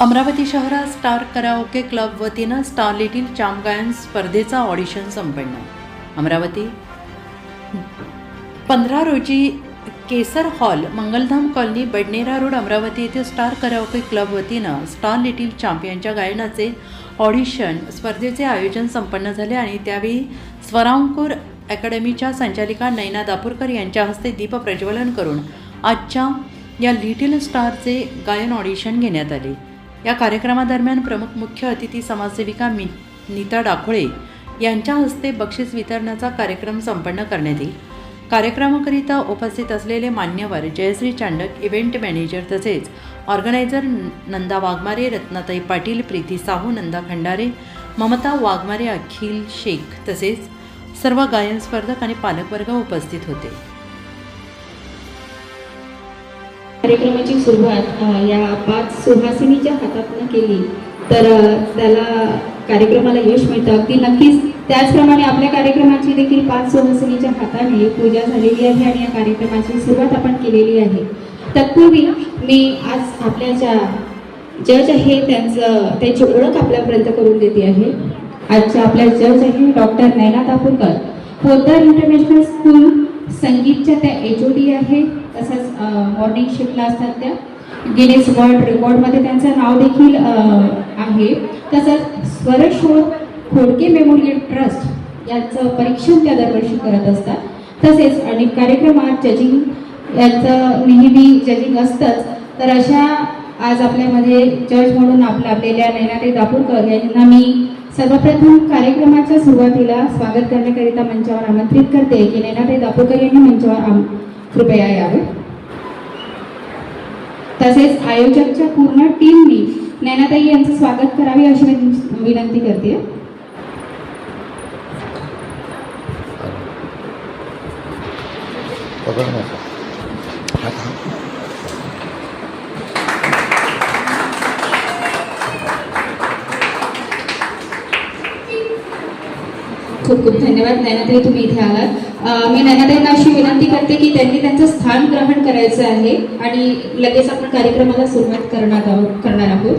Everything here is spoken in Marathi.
अमरावती शहरात स्टार कराओके क्लब वतीनं स्टार लिटिल चाम गायन स्पर्धेचा ऑडिशन संपन्न. अमरावती. पंधरा रोजी Kesar hall Mangaldham colony Badnera road Amravati येथे स्टार कराओके क्लब वतीनं स्टार लिटिल चॅम्पियनच्या गायनाचे ऑडिशन स्पर्धेचे आयोजन संपन्न झाले आणि त्यावेळी स्वरांकूर अकॅडमीच्या संचालिका नैना दापूरकर यांच्या हस्ते दीप प्रज्वलन करून आजच्या या लिटिल स्टारचे गायन ऑडिशन घेण्यात आले. या कार्यक्रमादरम्यान प्रमुख मुख्य अतिथी समाजसेविका मी नीता डाखोळे यांच्या हस्ते बक्षीस वितरणाचा कार्यक्रम संपन्न करण्यात येईल. कार्यक्रमाकरिता उपस्थित असलेले मान्यवर जयश्री चांडक इव्हेंट मॅनेजर तसेच ऑर्गनायझर नंदा वाघमारे रत्नाताई पाटील प्रीती साहू नंदा खंडारे ममता वाघमारे अखिल शेख तसेच सर्व गायन स्पर्धक आणि पालकवर्ग उपस्थित होते. कार्यक्रमाची सुरुवात या पाच सुहासिनीच्या हातातनं केली. तर त्याला कार्यक्रमाला यश मिळतं. अगदी नक्कीच त्याचप्रमाणे आपल्या कार्यक्रमाची देखील पाच सुहासिनीच्या हाताने पूजा झालेली आहे आणि या कार्यक्रमाची सुरुवात आपण केलेली आहे. तत्पूर्वी मी आज आपल्या ज्या जज आहे त्यांचं त्यांची ओळख आपल्यापर्यंत करून देते आहे. आजच्या आपल्या जज आहे doctor Naina Dapurkar Poddar international school संगीतच्या त्या एच ओ डी आहे तसंच मॉर्निंग शिफ्टला असतात त्या. गिनेस वर्ल्ड रेकॉर्डमध्ये त्यांचं नाव देखील आहे. तसंच स्वरशोध खोडके मेमोरियल ट्रस्ट यांचं परीक्षण त्या दरवर्षी करत असतात. तसेच अनेक कार्यक्रमात जजिंग यांचं नेहमी जजिंग असतंच. तर अशा आज आपल्यामध्ये जज म्हणून आपल्या आपलेल्या नैनाताई दापूरकर यांना मी सर्वप्रथम कार्यक्रमाच्या सुरुवातीला स्वागत करण्याकरिता मंचावर आमंत्रित करते की नैनाताई दापूरकर यांनी मंचावर आम कृपया यावे. तसेच आयोजकच्या पूर्ण टीमनी नैनाताई यांचं स्वागत करावे अशी मी विनंती करते. पकडण्याचा खूप खूप धन्यवाद नैनाताई तुम्ही इथे आलात. मी नैनाताईंना अशी विनंती करते की त्यांनी त्यांचं स्थान ग्रहण करायचं आहे आणि लगेच आपण कार्यक्रमाला सुरुवात करणार आहोत करणार आहोत.